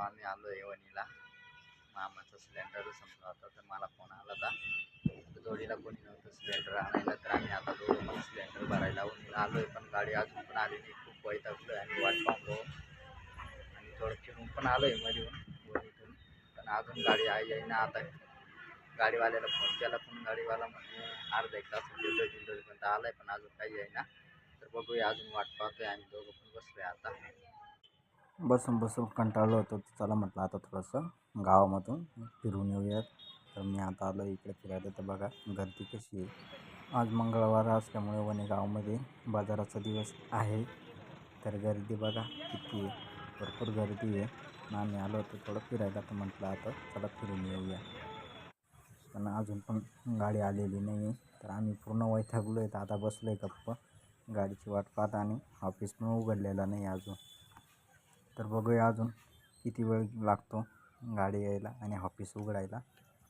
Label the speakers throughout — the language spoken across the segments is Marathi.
Speaker 1: आम्ही आलो आहे वणीला. मामाचा सिलेंडर संपला होता तर मला फोन आला होता. जोडीला कोणी नव्हतं सिलेंडर आणायला तर आम्ही आता दोघं पण सिलेंडर भरायला वणीला आलो आहे पण गाडी अजून पण आली नाही. खूप वैतागलो आहे आणि वाट पाहतो. आणि थोडं फिरून पण आलो आहे मधून वणीतून. पण अजून गाडी आई ना आता. गाडीवाल्याला फोन केला पण गाडीवाला म्हणे अर्धा एक तास देतोय आला आहे पण अजून काही आहे ना. तर बघूया अजून वाट पाहतोय आम्ही दोघं पण बसलोय आता.
Speaker 2: बसून बसून कंटाळलो होतो. चला म्हटलं आता थोडंसं गावामधून फिरून येऊयात. तर मी आता आलो इकडे फिरायला. तर बघा गर्दी कशी आहे. आज मंगळवार असल्यामुळे वणे गावामध्ये बाजाराचा दिवस आहे. तर गर्दी बघा किती आहे. भरपूर गर्दी आहे. आणि आम्ही आलो होतो थोडं फिरायला. तर म्हटलं आता चला फिरून येऊया. पण अजून पण गाडी आलेली नाही आहे. तर आम्ही पूर्ण वैथागलो आहे तर आता बसलो आहे गप्प. गाडीची वाट पाहत आणि ऑफिस पण उघडलेला नाही अजून. तर बघूया अजून किती वेळ लागतो गाडी यायला आणि ऑफिस उघडायला.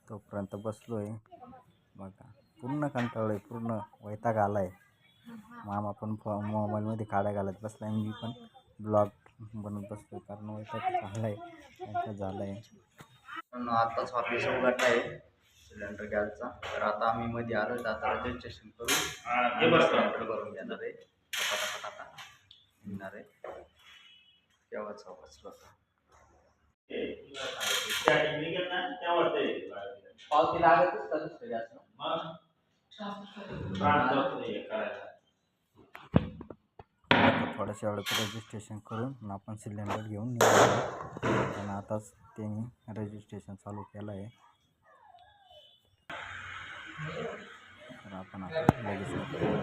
Speaker 2: तोपर्यंत बसलो आहे बघा पूर्ण कंटाळलो आहे पूर्ण वैताग आला आहे मामा पण फो मोबाईलमध्ये काड्या घालत बसला आहे मी पण ब्लॉग बनवत बसलो कारण वैताग आला आहे झाला आहे
Speaker 1: आत्ताच ऑफिस उघडलं आहे सिलेंडर गॅसचा तर आता आम्ही मध्ये आलो तर आता रजिस्ट्रेशन करून सिलेंडर भरून घेणार आहे. पटापटा निघणार आहे. तेव्हाच होता. पावती लागतच का
Speaker 2: थोड्याशा वेळात रजिस्ट्रेशन करून आपण सिलेंडर घेऊन निघालो. आणि आताच त्यांनी रजिस्ट्रेशन चालू केलं आहे. तर आपण आता लगेच.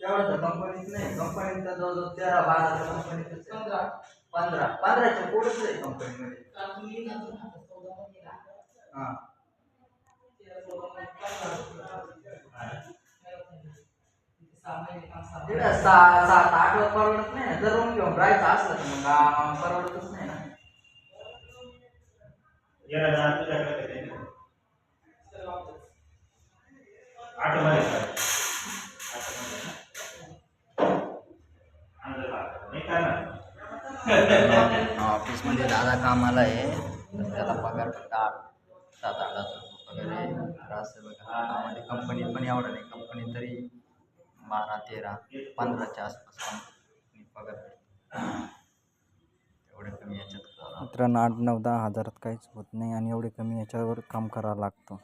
Speaker 1: तेवढं तर कंपनीत नाही कंपनीत तर जवळजवळ तेरा बारा कंपनीत पंधरा पंधरा पंधराच्या पुढेच आहे कंपनीमध्ये हां तिकडं सात आठ वर परवडत नाही ना जर रूम घेऊन राहायचं असलं तर मग आ, परवडतच नाही ना ऑफिसमध्ये दादा कामाला आहे. तर त्याला पगार फक्त आठ सात आठ हजार रुपये पगार आहे. असं बघा. कंपनीत पण एवढं नाही. कंपनीत तरी बारा तेरा पंधराच्या आसपास कंपनी पगार. एवढं कमी याच्यात.
Speaker 2: मित्रांनो आठ नऊ दहा हजारात काहीच होत नाही आणि एवढे कमी याच्यावर काम करावं लागतं.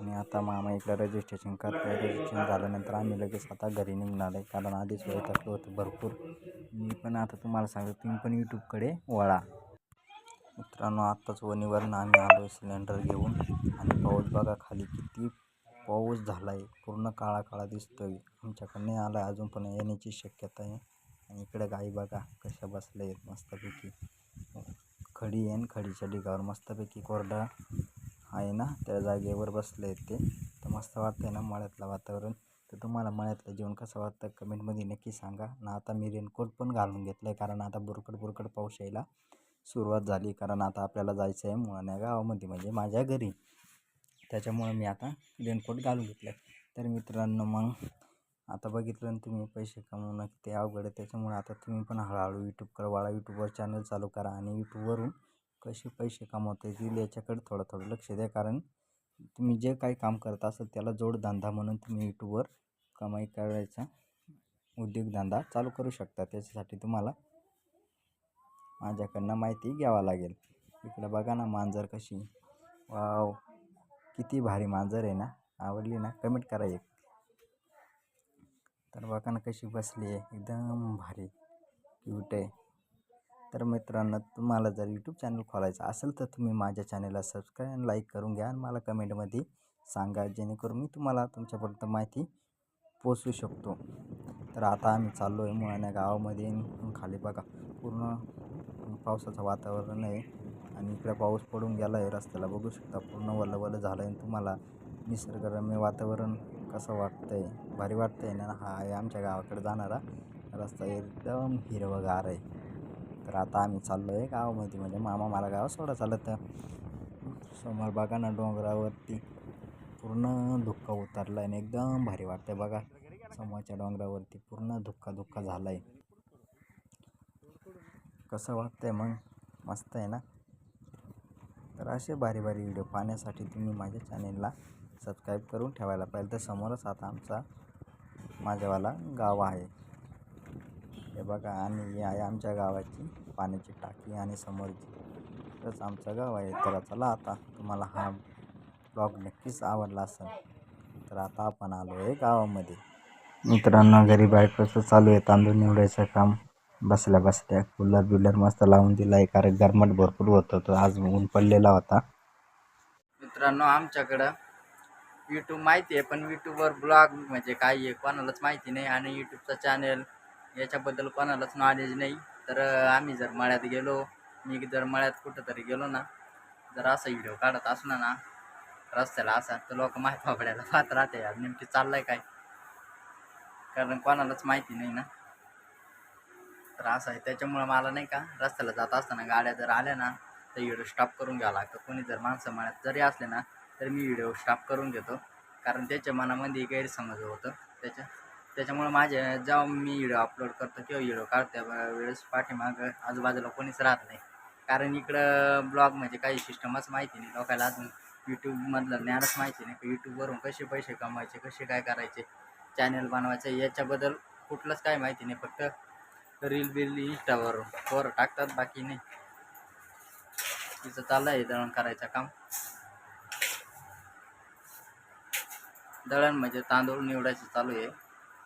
Speaker 2: आणि आता मामा इकडं रजिस्ट्रेशन करतो रजिस्ट्रेशन झाल्यानंतर आम्ही लगेच आता घरी निघणार आहे. कारण आधीच वैतागलो होतो भरपूर. मी पण आता तुम्हाला सांगतो तुम्ही पण यूट्यूबकडे वळा. मित्रांनो आत्ताच वणीवरनं आम्ही आलो आहे सिलेंडर घेऊन. आणि पाऊस बघा खाली किती पाऊस झाला आहे पूर्ण काळा काळा दिसतो आहे आमच्याकडे नाही आला आहे अजून पण येण्याची शक्यता आहे. आणि इकडे गाई बघा कशा बसल्या आहेत मस्तपैकी. खडी आहे खडीच्या ढिगावर मस्तपैकी कोरडा. आहे ना त्या जागेवर बसले आहेत ते. तर मस्त वाटतं आहे ना मळ्यातलं वातावरण. तर तुम्हाला मळ्यातलं जेवण कसं वाटतं कमेंटमध्ये नक्की सांगा. ना आता मी रेनकोट पण घालून घेतलं आहे कारण आता बुरकट बुरकट पाऊस यायला सुरुवात झाली. कारण आता आपल्याला जायचं आहे मुळाण्या गावामध्ये म्हणजे माझ्या घरी. त्याच्यामुळं मी आता रेनकोट घालून घेतलं आहे तर मित्रांनो मग आता बघितलं ना तुम्ही पैसे कमवणं ते अवघड आहे. त्याच्यामुळे आता तुम्ही पण हळूहळू यूट्यूबकडे वाळा यूट्यूबवर चॅनल चालू करा आणि यूट्यूबवरून कसे पैसे कमवता येतील याच्याकडे थोडं थोडं लक्ष द्या. कारण तुम्ही जे काही काम करत असाल त्याला जोडधंदा म्हणून तुम्ही यूट्यूबवर कमाई करायचा उद्योगधंदा चालू करू शकता. त्याच्यासाठी तुम्हाला माझ्याकडनं माहिती घ्यावा लागेल. इकडं बघा ना मांजर कशी. वाव! किती भारी मांजर आहे ना. आवडली ना? कमेंट करा एक. तर बघा ना कशी बसली आहे. एकदम भारी. क्यूट आहे. तर मित्रांनो तुम्हाला जर यूट्यूब चॅनल खोलायचं असेल तर तुम्ही माझ्या चॅनलला सबस्क्राईब आणि लाईक करून घ्या आणि मला कमेंटमध्ये सांगा जेणेकरून मी तुम्हाला तुमच्यापर्यंत माहिती पोचवू शकतो. तर आता आम्ही चाललो आहे मुळाण्या गावामध्ये खाली बघा पूर्ण पावसाचं वातावरण आहे आणि इकडे पाऊस पडून गेला आहे रस्त्याला. बघू शकता पूर्ण वल्लवलं झालं आहे तुम्हाला निसर्गरम्य वातावरण कसं वाटतं आहे भारी वाटतं आहे ना? हा आहे आमच्या गावाकडे जाणारा रस्ता. एकदम हिरवगार आहे. तर आता आम्ही चाललो आहे गावामध्ये म्हणजे मामा मला गाव सोडा चालत समोर बघा ना डोंगरावरती. पूर्ण धुक्का उतरला आहे आणि एकदम भारी वाटतंय बघा. समोरच्या डोंगरावरती पूर्ण धुक्का धुक्का झाला आहे कसं वाटतंय मग? मस्त आहे ना? तर असे भारी भारी व्हिडिओ पाहण्यासाठी तुम्ही माझ्या चॅनेलला सबस्क्राईब करून ठेवायला पाहिजे. तर समोरच आता आमचा माझ्यावाला गाव आहे. हे बघा आणि ही आहे आमच्या गावाची पाण्याची टाकी आणि समोरची. तरच आमचं गाव आहे. तर चला आता तुम्हाला हा ब्लॉग नक्कीच आवडला असेल तर आता आपण आलो आहे गावामध्ये. मित्रांनो घरी बायकोचं चालू आहे. तांदूळ निवडायचं काम. बसल्या बसल्या कूलर बिलर मस्त लावून दिला आहे कारण गरमट भरपूर होत होतं. आज ऊन पडलेला होता.
Speaker 1: मित्रांनो आमच्याकडं यूट्यूब माहिती आहे पण यूट्यूबवर ब्लॉग म्हणजे काय आहे कोणालाच माहिती नाही. आणि यूट्यूबचा चॅनल याच्याबद्दल कोणालाच नॉलेज नाही. तर आम्ही जर मळ्यात गेलो मी जर मळ्यात कुठंतरी गेलो ना जर असा व्हिडिओ काढत असला ना रस्त्याला असा तर लोक माहीत वापरायला पाहत राहते यार नेमकी चाललंय काय? कारण कोणालाच माहिती नाही ना. तर असं आहे त्याच्यामुळं मला नाही का रस्त्याला जात असताना गाड्या जर आल्या ना तर व्हिडिओ स्टॉप करून घ्यावं लागतं. कोणी जर माणसं मळ्यात जरी असले ना तर मी व्हिडिओ स्टॉप करून घेतो. कारण त्याच्या मनामध्ये गैरसमज होतं. त्याच्या त्याच्यामुळं माझ्या जेव्हा मी व्हिडिओ अपलोड करतो किंवा व्हिडिओ काढतो वेळेस पाठीमागं आजूबाजूला कोणीच राहत नाही. कारण इकडं ब्लॉग म्हणजे काही सिस्टमच माहिती नाही. लोकांना अजून यूट्यूबमधलं ज्ञानच माहिती नाही. की यूट्यूबवरून कसे पैसे कमवायचे कसे काय करायचे चॅनल बनवायचे याच्याबद्दल कुठलंच काय माहिती नाही. फक्त रील बिल इंस्टावर वर टाकतात बाकी नाही. तिचं चाललं आहे दळण करायचं काम. दळण म्हणजे तांदूळ निवडायचं चालू आहे.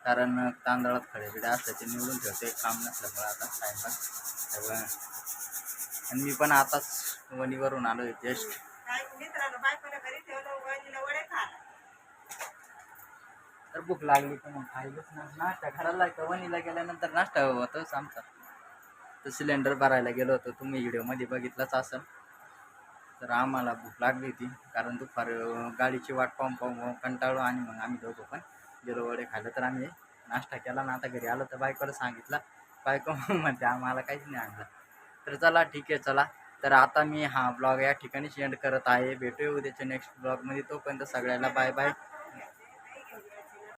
Speaker 1: कारण तांदळात खडे बिडे असतात ते निवडून ठेवते. काम नसल्यामुळे आता टाइमपास त्यामुळे आणि मी पण आताच वणीवरून आलो आहे जस्ट तर भूक लागली तर मग खायलाच ना. नाश्ता करायला का? वणीला गेल्यानंतर नाश्ता होतोच आमचा. तर सिलेंडर भरायला गेलो होतो. तुम्ही व्हिडिओमध्ये बघितलाच असेल. तर आम्हाला भूक लागली होती. कारण दुपार गाडीची वाट पाहून पाहून कंटाळू आणि मग आम्ही दोघं पण गेलो वडे खाल्लं तर आम्ही नाश्ता केला. ना आता घरी आलो तर बायकोला सांगितलं बायको म्हणते आम्हाला काहीच नाही आणलं. तर चला ठीक आहे चला. तर आता मी हा ब्लॉग या ठिकाणी एंड करत आहे. भेटूया उद्याच्या नेक्स्ट ब्लॉगमध्ये तोपर्यंत सगळ्याला बाय बाय